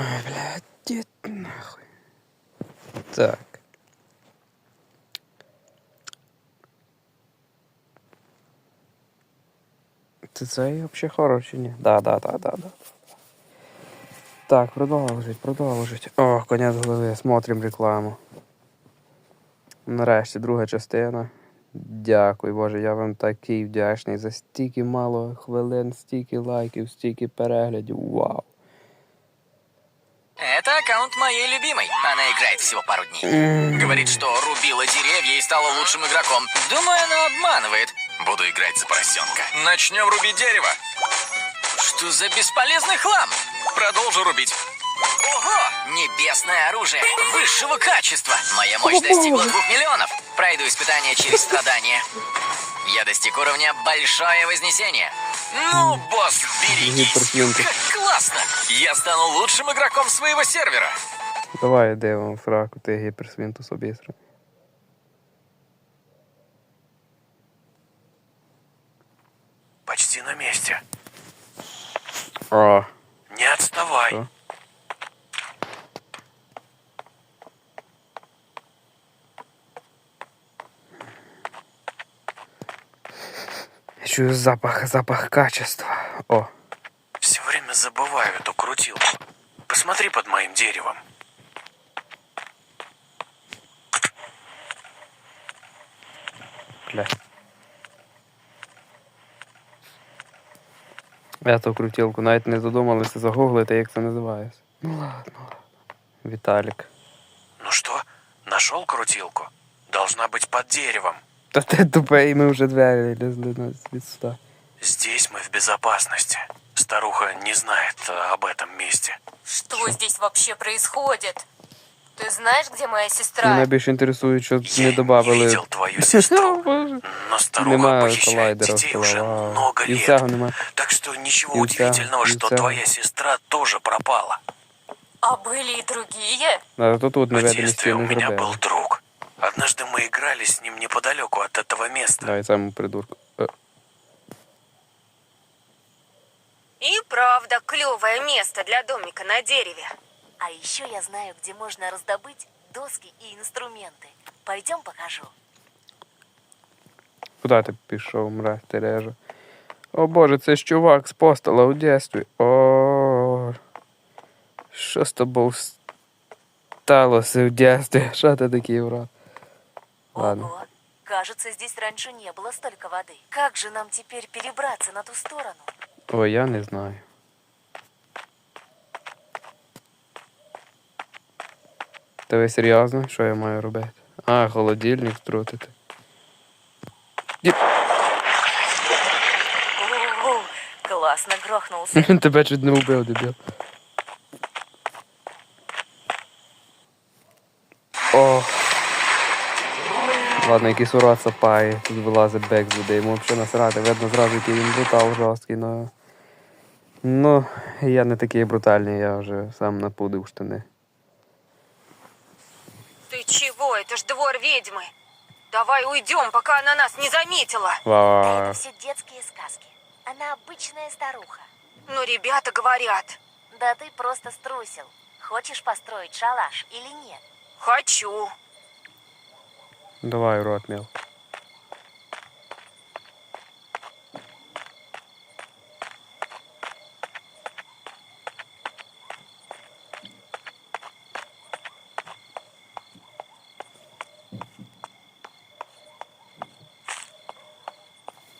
Ой, блядь, дід нахуй. Так. Це цей взагалі хороший, ні? Да, да, да, да, да. Так, продовжить, продовжить. О, конець голови, смотрим рекламу. Нарешті друга частина. Дякую, Боже, я вам такий вдячний за стільки мало хвилин, стільки лайків, стільки переглядів. Вау. Это аккаунт моей любимой. Она играет всего пару дней. Говорит, что рубила деревья и стала лучшим игроком. Думаю, она обманывает. Буду играть за поросенка. Начнем рубить дерево. Что за бесполезный хлам? Продолжу рубить. Ого! Небесное оружие высшего качества. Моя мощь достигла двух миллионов. Пройду испытание через страдания. Я достиг уровня Большое Вознесение. Ну, босс, берегись. Как классно! Я стану лучшим игроком своего сервера. Давай йдемо фраку, ти гіперсвінтус обісра. Почти на месте. О, Не отставай. Что? я чую запах, запах качества. О, Все время забываю эту крутилку. Посмотри под моим деревом. бля. Я ту крутілку навіть не задумалися загуглити, як це називається. Ну ладно, ладно. Віталік. Ну что, нашел крутилку? Должна быть под деревом. Та ти тупий, ми вже двері лізли на від сюди. Здесь мы в безопасности. Старуха не знает э, об этом месте. Что здесь вообще происходит? Ты знаешь, где моя сестра? Мене більше інтересує, що Я не не додавали. видел твою сестру, Боже. но старуха Немає похищает колайдера детей уже вау. много І всього лет. нема. Так что ничего И у тебя- удивительного, и у что тебя- твоя сестра тоже пропала. А были и другие? Да, то тут В неведомі детстве у стіни меня зробили. был друг. Однажды мы играли с ним неподалеку от этого места. Давай цьому придурку. Е, И правда, клевое место для домика на дереве. А еще я знаю, где можно раздобыть доски и инструменты. Пойдем покажу. Куди ти пішов, мразь, Тережа? О боже, це ж чувак з постала у дєстві. О, що з тобою сталося в дєстві? Що ти такий урод? Ладно. Ого, кажется, здесь раньше не было столько воды. Как же нам теперь перебраться на ту сторону? Ой, я не знаю. Та ви серйозно? Що я маю робити? А, холодильник втрутити. Ого, классно грохнулся. Тебе чуть не вбив, дебіл. О. Ладно, якийсь урод сапає, тут вилазить бек з води, йому взагалі насрати, видно зразу, який він брутал жорсткий, но... Ну, я не такий брутальний, я вже сам напудив штани. Ты чего? Это ж двор ведьмы. Давай уйдем, пока она нас не заметила. Да Вау. это все детские сказки. Она обычная старуха. Но ребята говорят. Да ты просто струсил. Хочешь построить шалаш или нет? Хочу. Давай, урод мел.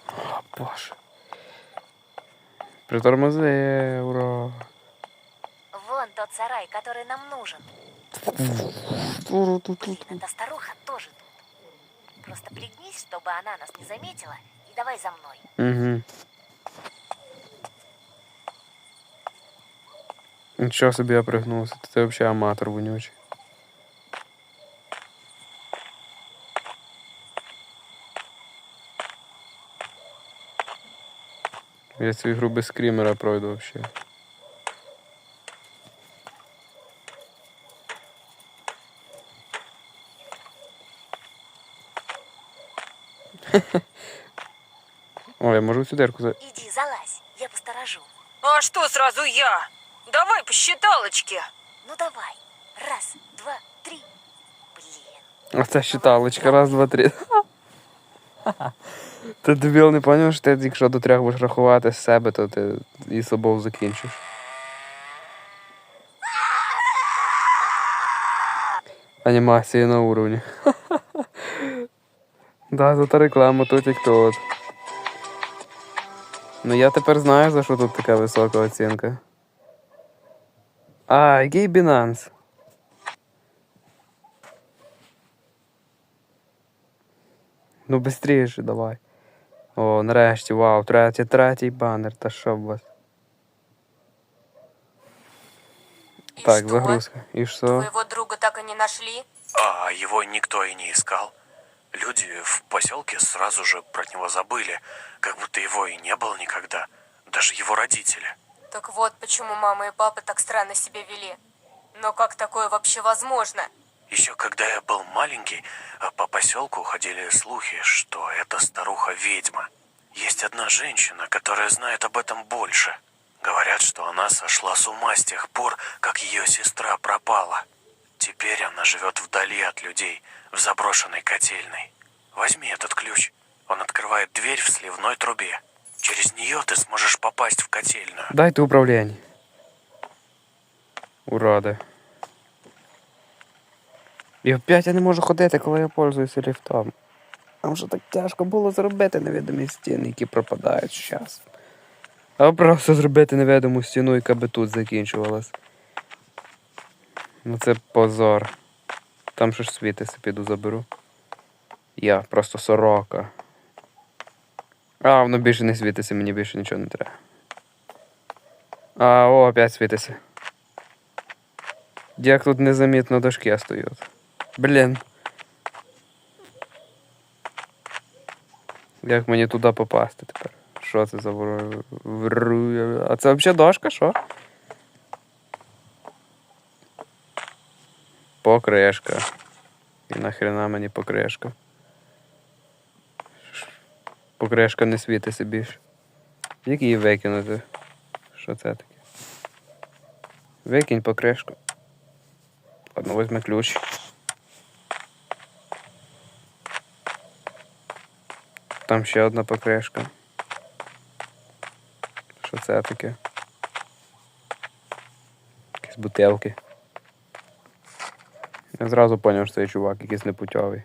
О, Боже. Притормози, ура. Вон тот сарай, который нам нужен. Блин, эта старуха тоже тут. Просто пригнись, чтобы она нас не заметила, и давай за мной. Угу. Нічого собі я пригнувся. Ти взагалі аматор вонючий. Я цю ігру без скрімера пройду взагалі. Ой, я можу дирку за. Иди, залазь, я посторожу. А что сразу я? Давай по считалочке. Ну давай. Раз, два, три. Блин. Оце считалочка. Раз, два, три. Ти дебіл не поняв, що ти якщо до трьох будеш рахувати з себе, то ти і собою закінчиш. Анімації на уровні. Да, тут реклама тут як тут. Ну я тепер знаю, за що тут така висока оцінка. А, який Binance? Ну быстріше давай. О, нарешті, вау, третій, третій банер, та що б вас. Так, загрузка. І що? Твоего друга так и не нашли? А его никто и не искал. Люди в поселке сразу же про него забыли, как будто его и не было никогда. Даже его родители. Так вот почему мама и папа так странно себя вели. Но как такое вообще возможно? Еще когда я был маленький, а по поселку ходили слухи, что это старуха-ведьма. Есть одна женщина, которая знает об этом больше. Говорят, что она сошла с ума с тех пор, как ее сестра пропала. Теперь живет вдали от людей, в заброшенной котельной. Возьми этот ключ. Он открывает дверь в сливной трубе. Через нее ты сможешь попасть в котельную. Дайте управління. Уроди. І опять я не можу ходити, коли я пользуюся ліфтом. Там що так тяжко було зробити невидимі стіни, які пропадають з часом. А просто зробити невидиму стіну, яка би тут закінчувалась. Ну це позор. Там що ж світиться, піду заберу. Я просто сорока. А, воно більше не світиться, мені більше нічого не треба. А, о, опять світиться. Як тут незамітно дошки стоять. Блін. Як мені туди попасти тепер? Що це за вру- А це взагалі дошка, що? Покришка. І нахрена мені покришка? Покришка не світиться більше. Як її викинути? Що це таке? Викинь покришку. Ладно, візьми ключ. Там ще одна покришка. Що це таке? Якісь бутилки. Я зразу зрозумів, що цей чувак якийсь непутьовий.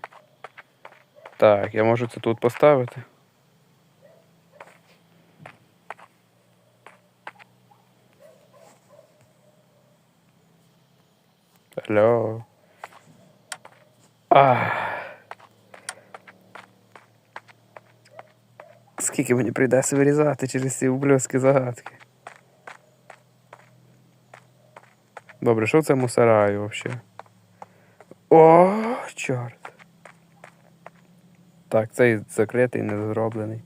Так, я можу це тут поставити. Алло. Ах. Скільки мені прийдеться вирізати через ці ублюдські загадки. Добре, що в цьому сараю взагалі? О, чорт. Так, цей закритий, не зроблений.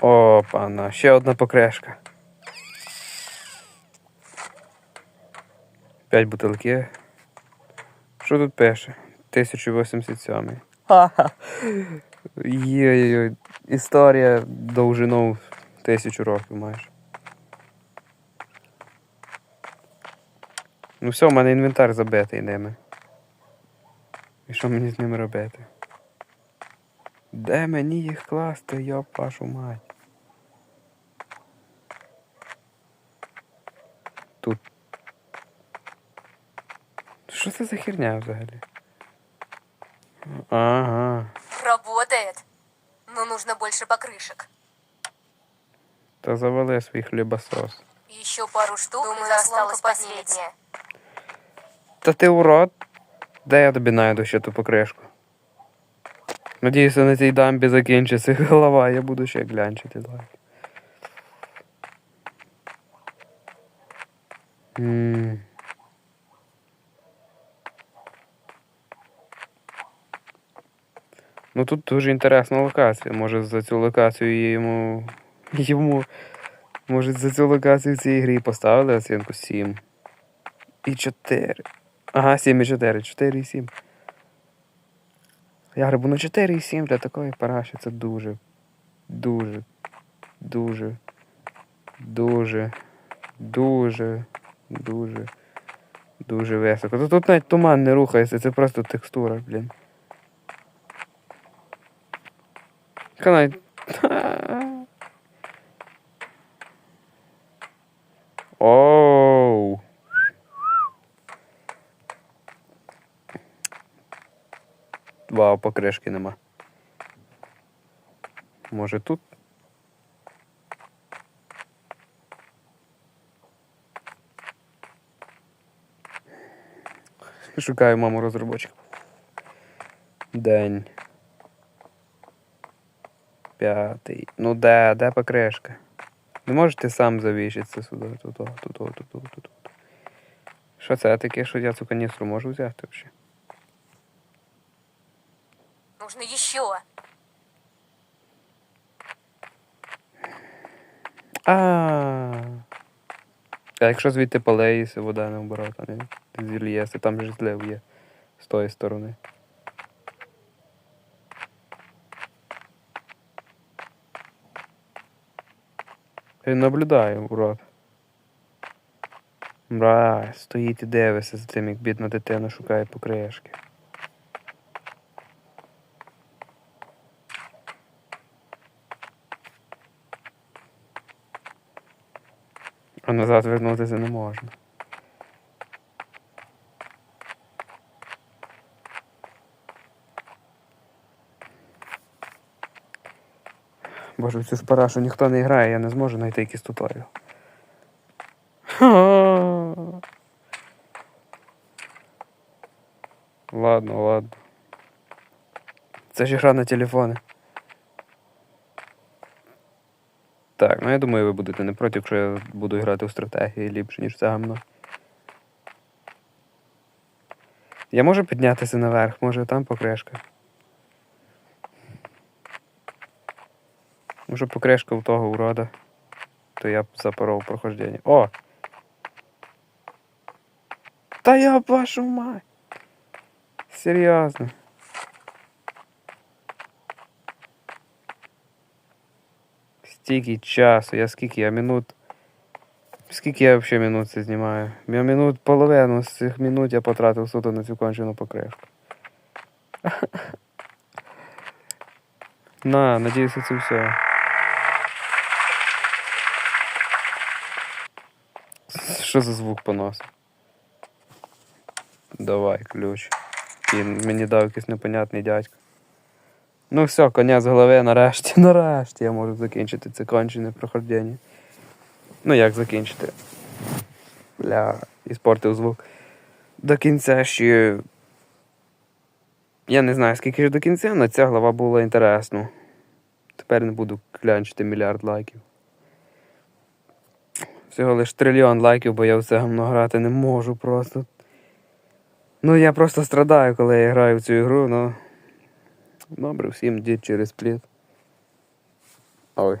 Опана, ще одна покрешка. П'ять бутилки. Що тут пише? 1087. Ха-ха. Йой-йой. Історія довжиною тисячу років майже. Ну все, в мене інвентар забитий ними. І що мені з ними робити? Де мені їх класти, йоп вашу мать? Тут. Що це за херня взагалі? Ага. Работает. Но нужно больше покрышек. Та завали свій хлібосос. Еще пару штук, Думаю, осталось последняя. Та ти урод. Де я тобі найду ще ту покришку? Надіюся, на цій дамбі закінчиться голова, я буду ще глянчити далі. М. Ну тут дуже інтересна локація. Може за цю локацію йому. йому. Може за цю локацію в цій грі поставили оцінку 7. І 4. Ага, 7 і 4. 4-7. Я грибу на 4 і 7 для такої параші це дуже, дуже, дуже, дуже, дуже, дуже, дуже високо. Тут, тут навіть туман не рухається, це просто текстура, блін. Яка. Оу. Вау, нема. Може тут? Шукаю маму розробочик. День. П'ятий. Ну де, де покришка? Не можете сам завішитися сюди, тут, тут, тут, тут, тут. Що це таке, що я цю каністру можу взяти взагалі? Еще. А. А якщо звідти полеїся, вода не оборота, не зільєси, там же злив є з тої сторони. Він наблюдає, урод. Мра, стоїть і дивиться за тим, як бідна дитина шукає покришки. А назад вернутися не можна. Боже, цю спарашу ніхто не грає, я не зможу знайти якийсь туторіал. Ладно, ладно. Це ж гра на телефони. Так, ну я думаю, ви будете не проти, якщо я буду грати у стратегії ліпше, ніж це гамно. Я можу піднятися наверх, може там покришка. Може покришка у того урода. То я б запоров прохождення. О! Та я вашу мать! Серйозно. Стільки часу, я скільки я минут. Скільки я взагалі минут це знімаю? Я минут половину з цих минут я потратив суто на цю кончену покришку. На, надіюся, це все. Що за звук поносив? Давай, ключ. І мені дав якийсь непонятний дядько. Ну все, коня з голови нарешті, нарешті я можу закінчити це кончене проходження. Ну як закінчити? Бля, іспортив звук. До кінця ще. Я не знаю, скільки ж до кінця, але ця глава була інтересна. Тепер не буду клянчити мільярд лайків. Всього лиш трильйон лайків, бо я в це гамно грати не можу просто. Ну, я просто страдаю, коли я граю в цю ігру, ну. Добре, всім дід через пліт. Ой.